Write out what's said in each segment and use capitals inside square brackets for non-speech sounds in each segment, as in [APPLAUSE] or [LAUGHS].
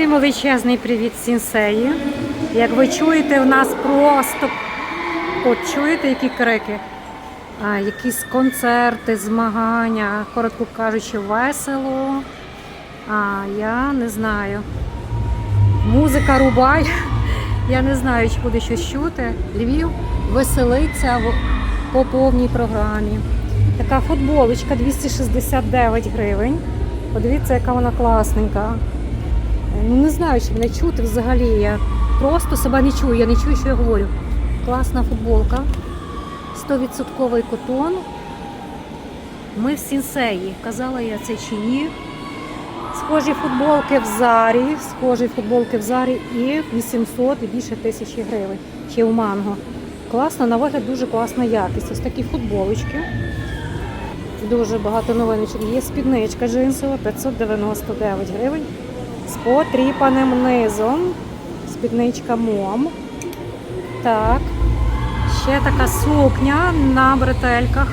Всім величезний привіт сінсеї. Як ви чуєте, в нас просто от чуєте, які крики? А, якісь концерти, змагання, коротко кажучи, весело. А я не знаю. Музика рубай. Я не знаю, чи буде щось чути. Львів веселиться по повній програмі. Така футболочка 269 гривень. Подивіться, яка вона класненька. Ну не знаю, чи мене чути взагалі. Я просто себе не чую, я не чую, що я говорю. Класна футболка. 100% котон. Ми в сінсеї. Казала я це чи ні. Схожі футболки в зарі, схожі футболки в зарі і 800 і більше тисячі гривень. Ще у манго. Класно, на вигляд дуже класна якість. Ось такі футболочки. Дуже багато новиночок. Є спідничка джинсова 599 гривень з потріпаним низом. Спідничка мом. Так. Ще така сукня на бретельках.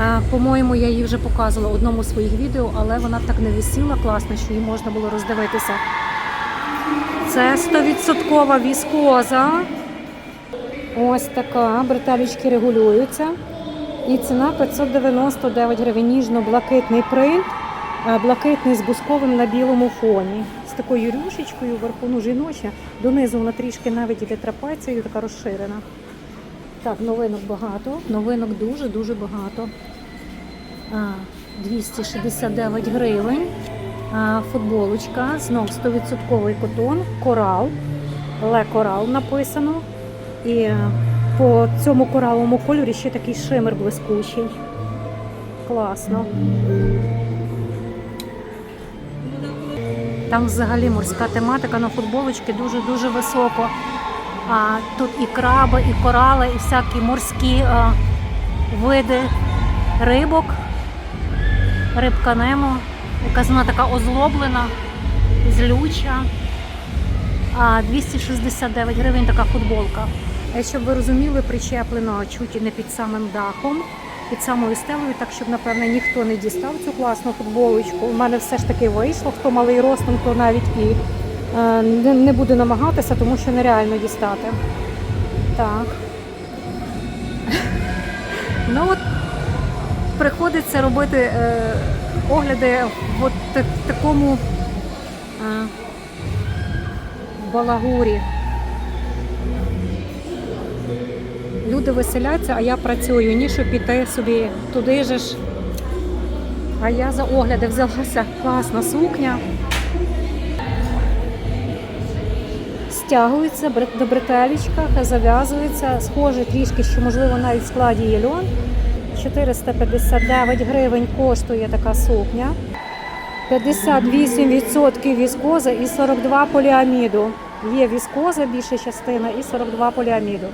Е, По-моєму, я її вже показувала в одному з своїх відео, але вона так не висіла класно, що її можна було роздивитися. Це 100% віскоза. Ось така. Бретелечки регулюються. І ціна 599 гривень. Ніжно-блакитний принт, е, блакитний з бусковим на білому фоні. Такою рюшечкою вверху, ну, жіноча, донизу вона трішки навіть іде трапецією, така розширена. Так, новинок багато, новинок дуже-дуже багато. 269 гривень. Футболочка, знов 100% котон, корал. Ле корал написано. І е, по цьому кораловому кольорі ще такий шимер блискучий. Класно. Там взагалі морська тематика на футболочці дуже-дуже високо. А, тут і краби, і корали, і всякі морські а, види рибок. Рибка Немо, якась вона така озлоблена, злюча. А 269 гривень така футболка. Щоб ви розуміли, причеплено чуть і не під самим дахом, під самою стелею, так щоб, напевно, ніхто не дістав цю класну футболочку. У мене все ж таки вийшло. Хто малий ростом, то навіть і е, не, буде намагатися, тому що нереально дістати. Так. [LAUGHS] Ну от приходиться робити е, огляди в от такому е, балагурі. Люди веселяться, а я працюю, ні щоб піти собі туди же ж. А я за огляди взялася класна сукня. Стягується до бретелечка, зав'язується, схоже трішки, що можливо навіть в складі є льон. 459 гривень коштує така сукня. 58% віскоза і 42 поліаміду. Є віскоза більша частина і 42 поліаміду.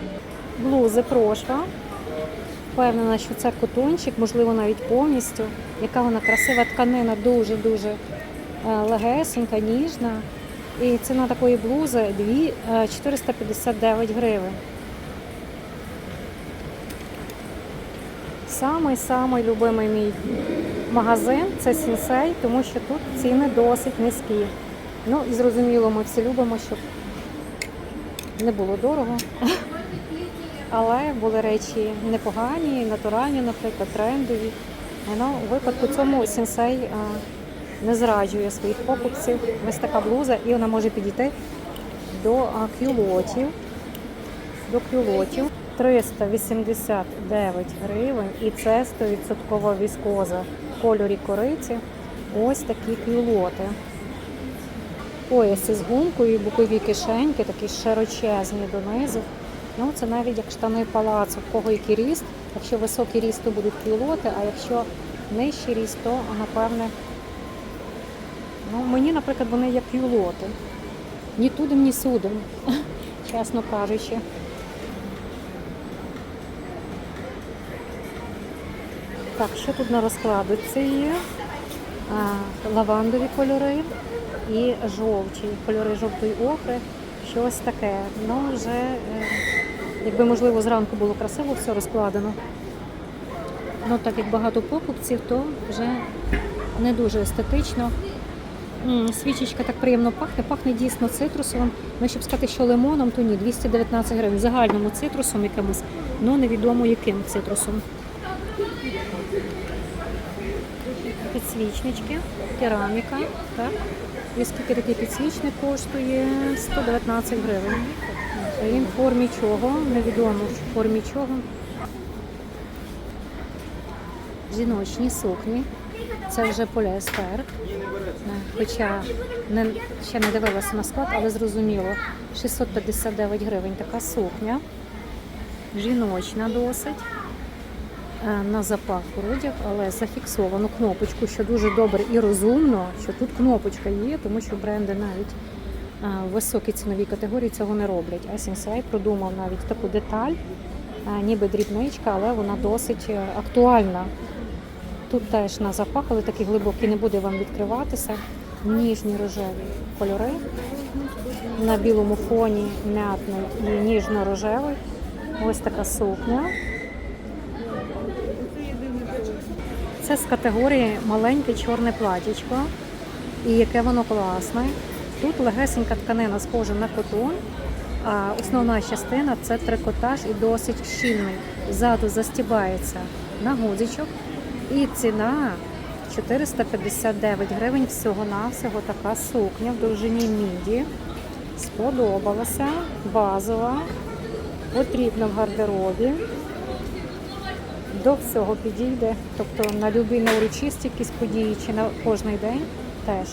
Блузи прошва. Впевнена, що це котончик, можливо, навіть повністю. Яка вона красива тканина, дуже-дуже е, легесенька, ніжна. І ціна такої блузи дві- е, 459 гривень. Самий-самий любимий мій магазин це Сінсей, тому що тут ціни досить низькі. Ну і зрозуміло, ми всі любимо, щоб не було дорого. Але були речі непогані, натуральні, наприклад, трендові. Ну, у випадку цьому сенсей а, не зраджує своїх покупців. Ось така блуза, і вона може підійти до а, кюлотів. До кюлотів 389 гривень, і це 100% віскоза в кольорі кориці. Ось такі кюлоти. Пояси з гумкою, бокові кишеньки, такі широчезні донизу. Ну, це навіть як штани палацу, в кого який ріст. Якщо високий ріст, то будуть кюлоти, а якщо нижчий ріст, то напевне. Ну, мені, наприклад, вони як кюлоти. Ні тудим, ні судом, [LAUGHS] чесно кажучи. Так, що тут на розкладу? Це є а, лавандові кольори і жовті, кольори жовтої охри. Щось таке. Ну, вже, е, якби можливо, зранку було красиво все розкладено. Ну, так як багато покупців, то вже не дуже естетично. Свічечка так приємно пахне, пахне дійсно цитрусовим. Ну, щоб сказати, що лимоном, то ні, 219 гривень. Загальному цитрусом якимось, ну невідомо яким цитрусом. Підсвічнички, кераміка. Так. І скільки такий підсвічник коштує 119 гривень. Він в формі чого? Невідомо в формі чого. Жіночні сукні. Це вже поліестер. Е, Хоча не, ще не дивилася на склад, але зрозуміло. 659 гривень така сукня. Жіночна досить. Е, На запах одяг, але зафіксовану кнопочку, що дуже добре і розумно, що тут кнопочка є, тому що бренди навіть високій ціновій категорії цього не роблять. А Sensei продумав навіть таку деталь, е, ніби дрібничка, але вона досить е, актуальна. Тут теж на запах, але такий глибокий не буде вам відкриватися. Ніжні рожеві кольори. На білому фоні м'ятний і ніжно-рожевий. Ось така сукня. Це з категорії маленьке чорне платічко. І яке воно класне. Тут легесенька тканина схожа на котон, а основна частина це трикотаж і досить щільний. Ззаду застібається на гудзичок. І ціна 459 гривень всього-навсього така сукня в довжині міді. Сподобалася, базова, потрібна в гардеробі. До всього підійде, тобто на любі на якісь події чи на кожний день теж.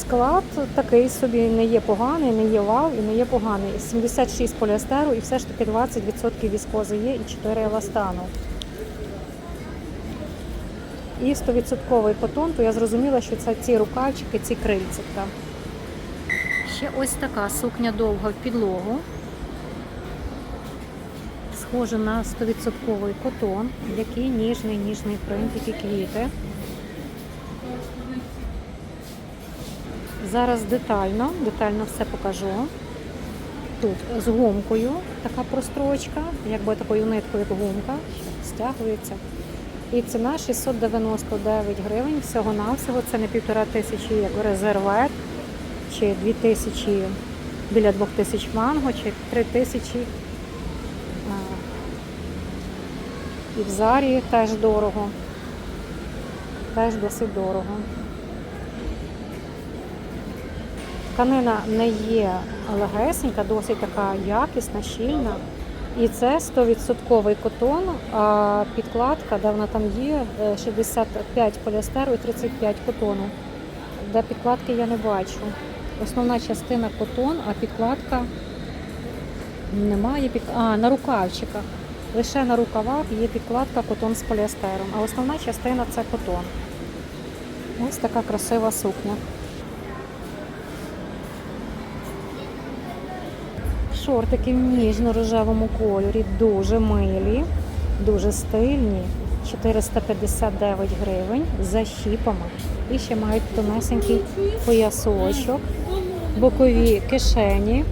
Склад такий собі не є поганий, не є вау і не є поганий. 76 поліестеру і все ж таки 20% віскози є і 4 еластану. І 100% котон, то я зрозуміла, що це ці рукавчики, ці крильцята. Ще ось така сукня довга в підлогу. Схоже на 100% котон, який ніжний, ніжний принт, які квіти. Зараз детально, детально все покажу. Тут з гумкою така прострочка, якби такою ниткою, як гумка, стягується. І ціна 699 гривень. Всього-навсього це не півтора тисячі як резервет, чи дві тисячі біля двох тисяч манго, чи три тисячі. І в зарі теж дорого. Теж досить дорого. Тканина не є легесенька, досить така якісна, щільна. І це 100% котон, а підкладка, де вона там є, е, 65 поліестеру і 35 котону. Де підкладки я не бачу. Основна частина котон, а підкладка немає. А, на рукавчиках. Лише на рукавах є підкладка котон з поліестером, а основна частина це котон. Ось така красива сукня. Шортики в ніжно-рожевому кольорі, дуже милі, дуже стильні. 459 гривень за щіпами. І ще мають тонесенький поясочок, бокові кишені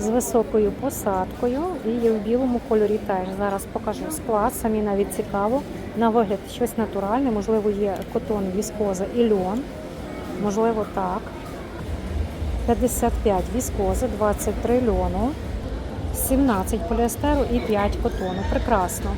з високою посадкою і в білому кольорі теж. Зараз покажу склад, самі навіть цікаво. На вигляд щось натуральне, можливо, є котон, віскоза і льон. Можливо, так. 55 віскози, 23 льону, 17 поліестеру і 5 котону. Прекрасно.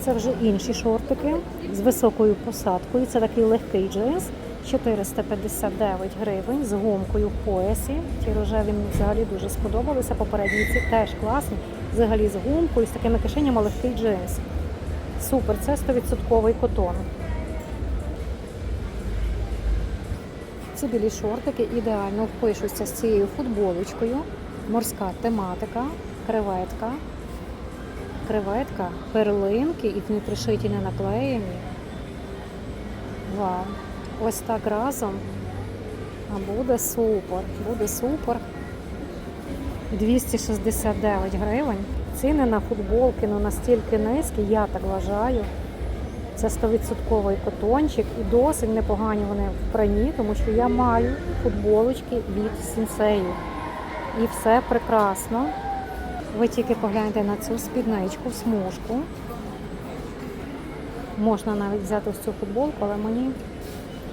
Це вже інші шортики з високою посадкою. Це такий легкий джинс. 459 гривень з гомкою в поясі. Ті рожеві мені взагалі дуже сподобалися. Попередні ці теж класні. Взагалі з гумкою, з такими кишенями легкий джинс. Супер, це 100% котон. Білі шортики ідеально впишуться з цією футболочкою. Морська тематика, креветка. Креветка, перлинки і не пришиті, не наклеєні. Вау! Ось так разом. А буде супер, буде супер. 269 гривень. Ціни на футболки ну, настільки низькі, я так вважаю. Це 100% котончик і досить непогані вони в прані, тому що я маю футболочки від сінсею. І все прекрасно. Ви тільки погляньте на цю спідничку, смужку. Можна навіть взяти ось цю футболку, але мені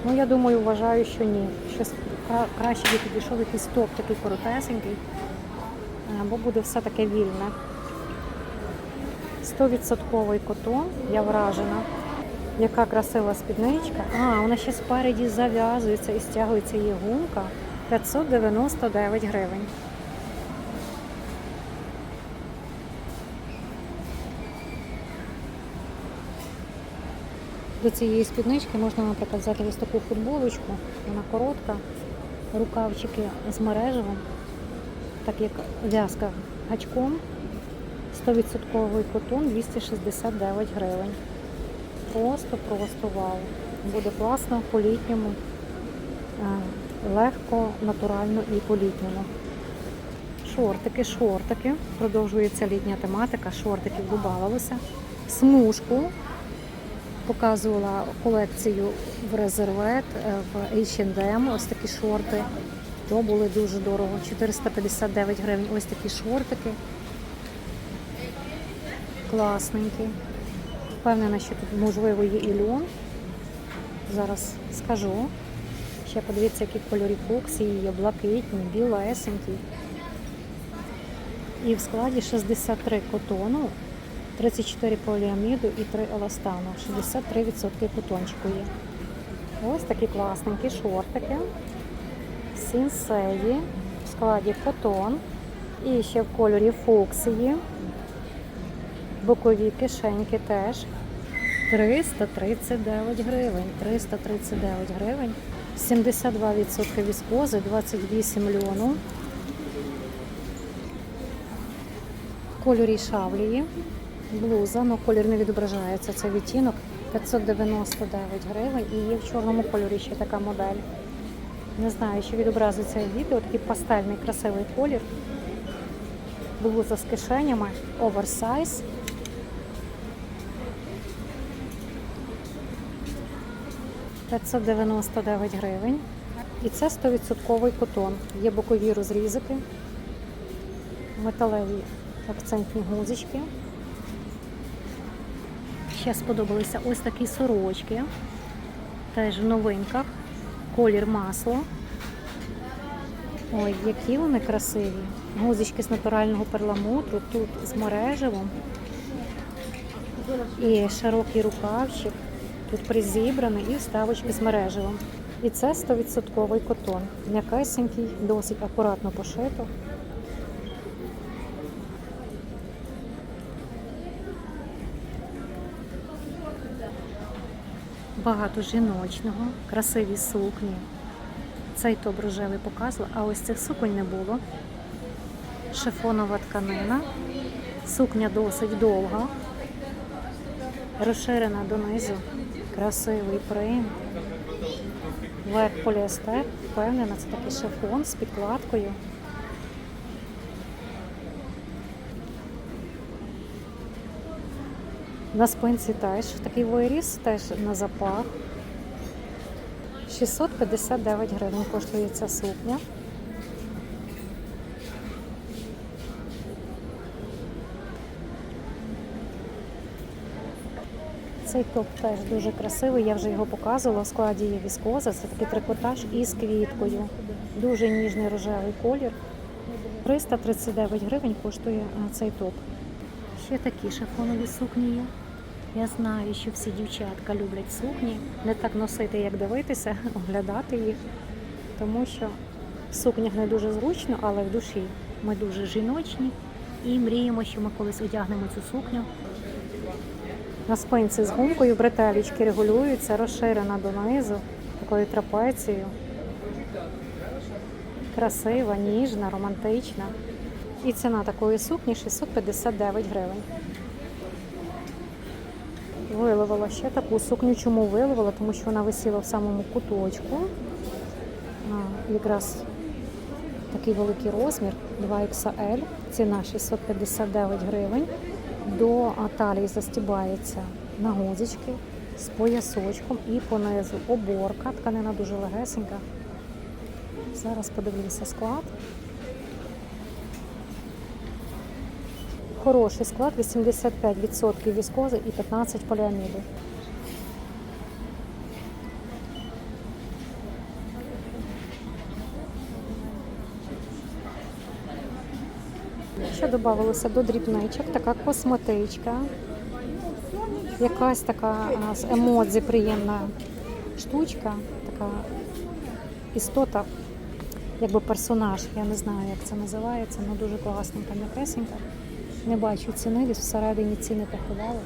Ну, я думаю, вважаю, що ні. Що краще би підійшов якийсь топ такий коротесенький, бо буде все таке вільне. 100% котон, я вражена. Яка красива спідничка. А, вона ще спереді зав'язується і стягується її гумка. 599 гривень. До цієї спіднички можна, наприклад, взяти ось таку футболочку, вона коротка, рукавчики з мережевим, так як в'язка гачком, 100% котон 269 гривень. Просто, просто вау. Буде класно по-літньому, е, легко, натурально і по-літньому. Шортики, шортики. Продовжується літня тематика, шортиків додавалося. Смужку показувала колекцію в резервет, в H&M, ось такі шорти. То були дуже дорого. 459 гривень. Ось такі шортики. Класненькі. Впевнена, що тут можливо є і льон. Зараз скажу. Ще подивіться, які кольорі фуксії є, блакитні, білесенькі. І в складі 63 котону, 34 поліаміду і 3 еластану. 63% котончику є. Ось такі класненькі шортики. Сінсеї. В складі котон. І ще в кольорі фуксії. Бокові кишеньки теж. 339 гривень. 339 гривень. 72% віскози, 28 льону. Кольорі шавлії. Блуза, але колір не відображається. Це відтінок 599 гривень. І є в чорному кольорі ще така модель. Не знаю, чи відобразиться відео. Такий пастельний красивий колір. Блуза з кишенями, оверсайз. – 599 гривень. І це 100% котон. Є бокові розрізики, металеві акцентні гузички. Ще сподобалися ось такі сорочки. Теж в новинках. Колір масло. Ой, які вони красиві. Гузички з натурального перламутру, тут з мережевом. І широкий рукавчик. Тут призібраний і вставочки з мережевом. І це 100% котон. М'якесенький, досить акуратно пошито. Багато жіночного, красиві сукні. Цей топ рожевий показувала, а ось цих суконь не було. Шифонова тканина. Сукня досить довга, розширена донизу. Красивий принт. Верх поліестер. Впевнена, це такий шифон з підкладкою. На спинці теж такий виріс, теж на запах. 659 гривень коштує ця сукня. Цей топ теж дуже красивий, я вже його показувала. В складі є віскоза, це такий трикотаж із квіткою. Дуже ніжний рожевий колір. 339 гривень коштує а, цей топ. Ще такі шифонові сукні є. Я знаю, що всі дівчатка люблять сукні. Не так носити, як дивитися, [LAUGHS] оглядати їх. Тому що в сукнях не дуже зручно, але в душі ми дуже жіночні і мріємо, що ми колись одягнемо цю сукню. На спинці з гумкою бретелічки регулюються, розширена донизу, такою трапецією. Красива, ніжна, романтична. І ціна такої сукні 659 гривень. Виловила ще таку сукню. Чому виловила? Тому що вона висіла в самому куточку. А, якраз такий великий розмір 2XL. Ціна 659 гривень. До талії застібається на гузочки з поясочком і понизу оборка. Тканина дуже легесенька. Зараз подивлюся склад. Хороший склад, 85% віскози і 15 поліаміду. Що додавалося до дрібничок? Така косметичка. Якась така з емодзі приємна штучка, така істота, якби персонаж. Я не знаю, як це називається, але дуже класненька, м'якесенька. Не бачу ціни, десь всередині ціни поховали.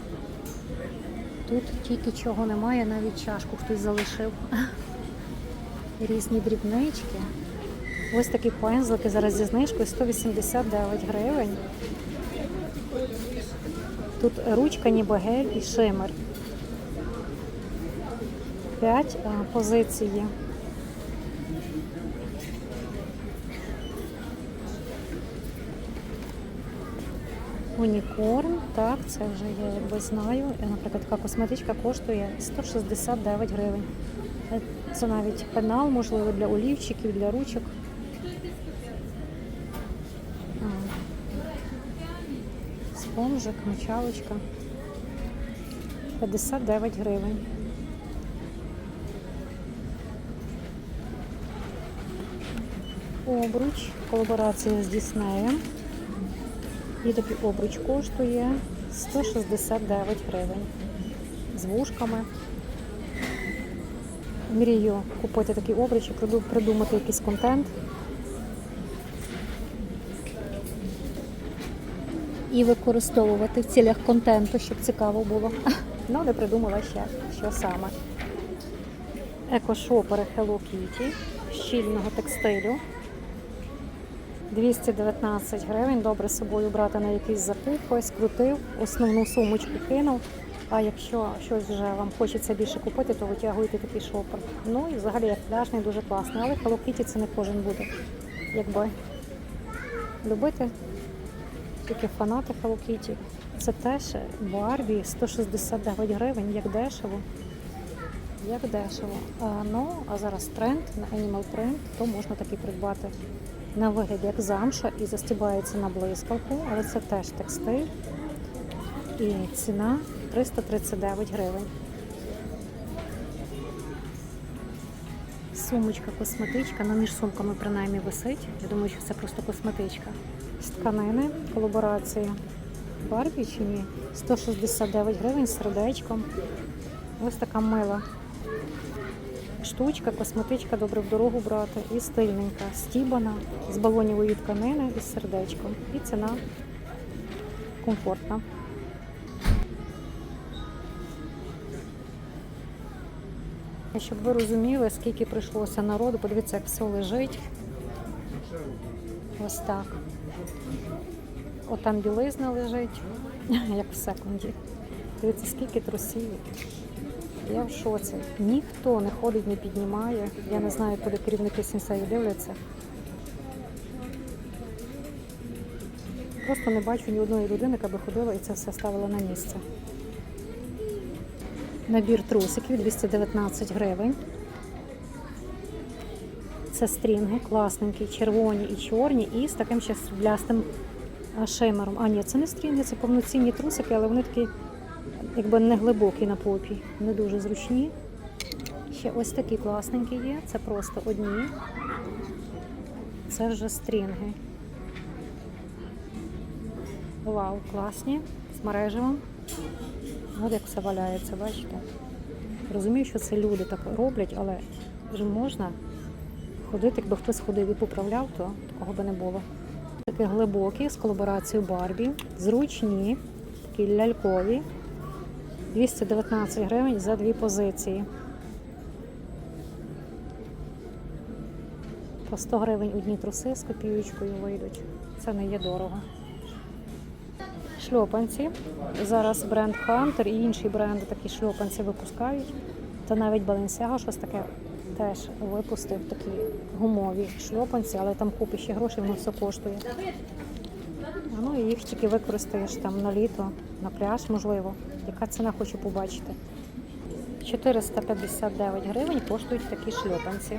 Тут тільки чого немає, навіть чашку хтось залишив. [LAUGHS] Різні дрібнички. Ось такі пензлики зараз зі знижкою 189 гривень. Тут ручка, ніби гель і шимер. 5 позицій є. Унікорн, так, це вже я якби знаю. Е, Наприклад, така косметичка коштує 169 гривень. Е, Це навіть пенал, можливо, для олівчиків, для ручок. Спонжик, мочалочка. 59 гривень. Обруч, колаборація з Діснеєм. І такий обруч коштує 169 гривень. З вушками. Мрію купити такий обруч і придумати якийсь контент. І використовувати в цілях контенту, щоб цікаво було. [LAUGHS] Ну, не придумала ще, що саме. Екошопери Hello Kitty щільного текстилю. 219 гривень. Добре з собою брати на якийсь закуп, ось крутив, основну сумочку кинув. А якщо щось вже вам хочеться більше купити, то витягуйте такий шопер. Ну і взагалі як пляжний, дуже класний. Але Hello Kitty це не кожен буде. Якби любити тільки фанати Hello Kitty. Це теж Барбі 169 гривень, як дешево. Як дешево. А, ну, а зараз тренд на Animal Print, то можна такий придбати на вигляд як замша і застібається на блискавку, але це теж текстиль. І ціна 339 гривень. Сумочка, косметичка, ну між сумками принаймні висить. Я думаю, що це просто косметичка. З тканини, колаборація. Барбі чи ні? 169 гривень з сердечком. Ось така мила штучка, косметичка, добре в дорогу брати. І стильненька, стібана, з балонівої тканини і з сердечком. І ціна комфортна. Щоб ви розуміли, скільки прийшлося народу, подивіться, як все лежить. Ось так. От там білизна лежить, [LAUGHS] як в секунді. Дивіться, скільки трусів. Я в шоці. Ніхто не ходить, не піднімає. Я не знаю, куди керівники сенсею дивляться. Просто не бачу ні одної людини, яка би ходила і це все ставила на місце. Набір трусиків 219 гривень. Це стрінги, класненькі, червоні і чорні, і з таким ще сріблястим а, шеймером. А ні, це не стрінги, це повноцінні трусики, але вони такі якби не глибокі на попі, не дуже зручні. Ще ось такі класненькі є. Це просто одні. Це вже стрінги. Вау, класні, з мережевим. От як все валяється, бачите? Розумію, що це люди так роблять, але вже можна ходити, якби хтось ходив і поправляв, то такого би не було. Такі глибокі з колаборацією Барбі, зручні, такі лялькові. 219 гривень за дві позиції. По 100 гривень одні труси з копіючкою вийдуть. Це не є дорого. Шльопанці. Зараз бренд Hunter і інші бренди такі шльопанці випускають. Та навіть Balenciaga щось таке теж випустив такі гумові шльопанці, але там купи ще грошей, воно все коштує. Ну і їх тільки використаєш там на літо, на пляж, можливо. Яка ціна хочу побачити? 459 гривень коштують такі шльопанці.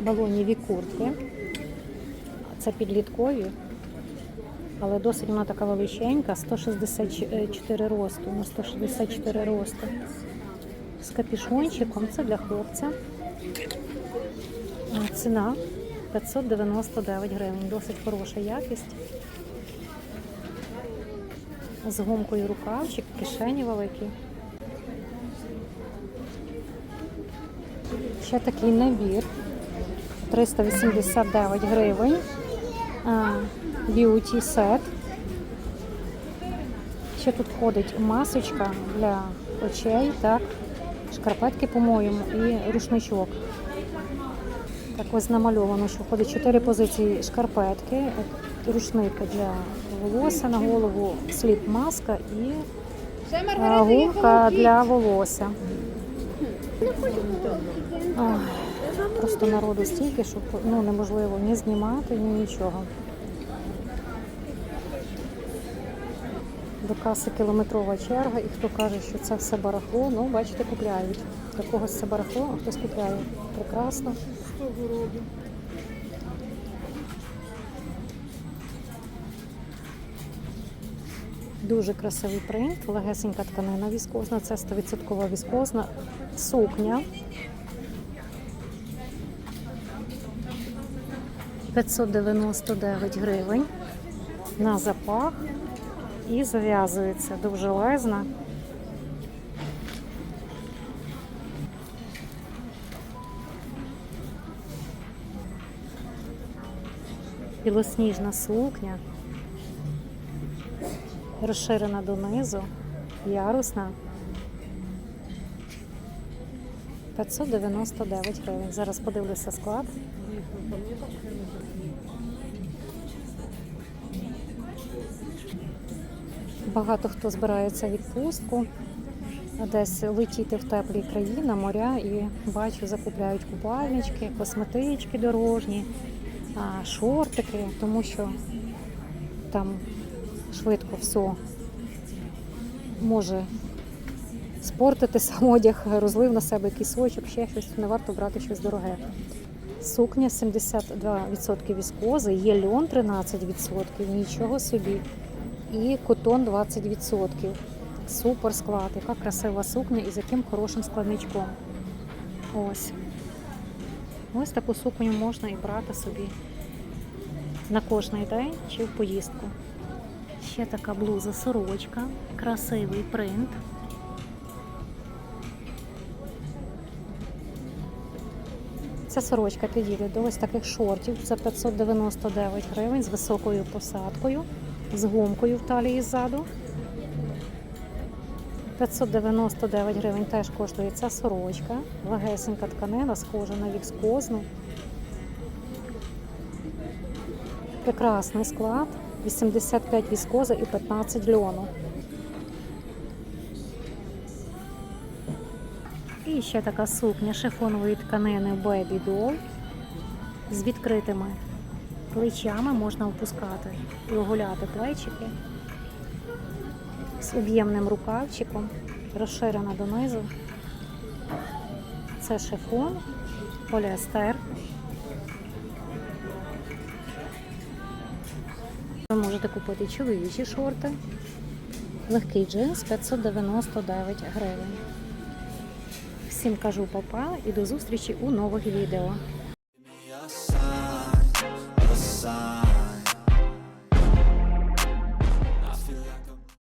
Балоніві куртки. Це підліткові, але досить вона така величенька, 164 росту, на 164 росту. з капюшончиком. Це для хлопця. Ціна 599 гривень. Досить хороша якість. З гумкою рукавчик, кишені великі. Ще такий набір. 389 гривень. Б'юті сет. Ще тут входить масочка для очей, так, шкарпетки, по-моєму, і рушничок. Так ось намальовано, що входить 4 позиції шкарпетки, рушник для волосся на голову, сліп маска і гумка для волосся. Ой, просто народу стільки, що ну, неможливо ні знімати, ні нічого. До каси кілометрова черга, і хто каже, що це все барахло, ну бачите, купляють. Для когось це барахло, а хтось купляє. Прекрасно. Дуже красивий принт, легесенька тканина віскозна, це 100% віскозна сукня. 599 гривень на запах і зав'язується дуже лезна. Білосніжна сукня, розширена донизу, ярусна. 599 гривень. Зараз подивлюся склад. Багато хто збирається в відпустку, десь летіти в теплі країни, моря і бачу, закупляють купальнички, косметички дорожні, шортики, тому що там швидко все може спортитися [LAUGHS] одяг, розлив на себе кісочок, ще щось, не варто брати щось дороге. Сукня 72% віскози, є льон 13%, нічого собі. І котон 20%. Супер склад, яка красива сукня і з яким хорошим складничком. Ось. Ось таку сукню можна і брати собі на кожний день чи в поїздку. Ще така блуза сорочка, красивий принт. Ця сорочка підійде до ось таких шортів за 599 гривень з високою посадкою, з гумкою в талії ззаду. 599 гривень теж коштує ця сорочка. Легесенька тканина, схожа на віскозну. Прекрасний склад. 85 віскоза і 15 льону. І ще така сукня шифонової тканини Baby Doll з відкритими плечами можна опускати і оголяти плечики з об'ємним рукавчиком, розширена донизу. Це шифон, поліестер. Ви можете купити чоловічі шорти. Легкий джинс 599 гривень. Всім кажу папа і до зустрічі у нових відео.